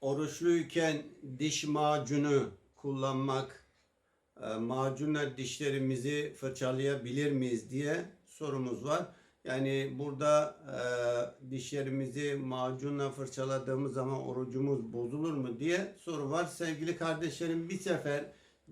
oruçluyken diş macunu kullanmak, e, macunla dişlerimizi fırçalayabilir miyiz diye sorumuz var. Yani burada e, dişlerimizi macunla fırçaladığımız zaman orucumuz bozulur mu diye soru var. Sevgili kardeşlerim bir sefer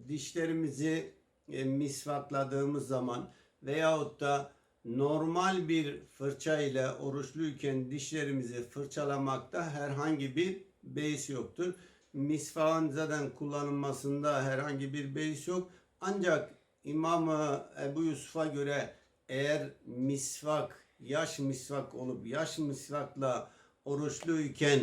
dişlerimizi e, misvakladığımız zaman veyahut da normal bir fırça ile oruçluyken dişlerimizi fırçalamakta herhangi bir beis yoktur. Misvakın zaten kullanılmasında herhangi bir beis yok. Ancak İmam Ebu Yusuf'a göre eğer misvak, yaş misvak olup yaş misvakla oruçluyken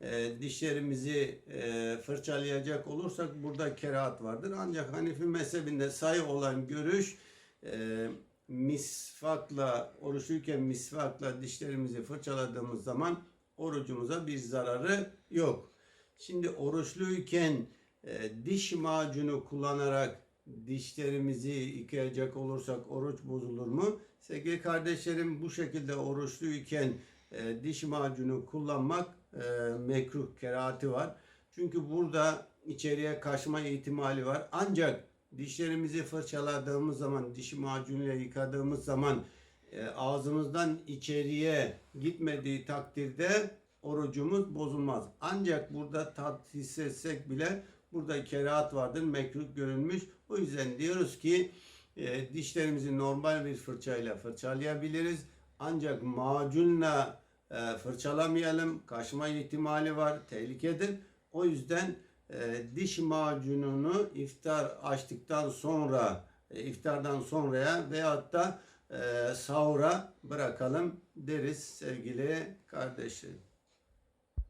e, dişlerimizi e, fırçalayacak olursak burada kerahat vardır. Ancak Hanefi mezhebinde sayı olan görüş e, misvakla, oruçluyken misvakla dişlerimizi fırçaladığımız zaman orucumuza bir zararı yok. Şimdi oruçluyken e, diş macunu kullanarak dişlerimizi yıkayacak olursak oruç bozulur mu? Sevgili kardeşlerim bu şekilde oruçluyken e, diş macunu kullanmak e, mekruh, kerahati var. Çünkü burada içeriye kaçma ihtimali var. Ancak dişlerimizi fırçaladığımız zaman, diş macunuyla yıkadığımız zaman e, ağzımızdan içeriye gitmediği takdirde orucumuz bozulmaz. Ancak burada tat hissetsek bile burada kerahat vardır, mekruh görülmüş. O yüzden diyoruz ki e, dişlerimizi normal bir fırçayla fırçalayabiliriz. Ancak macunla e, fırçalamayalım. Kaşma ihtimali var, tehlikedir. O yüzden e, diş macununu iftar açtıktan sonra, e, iftardan sonraya veyahut da e, sahura bırakalım deriz sevgili kardeşlerim.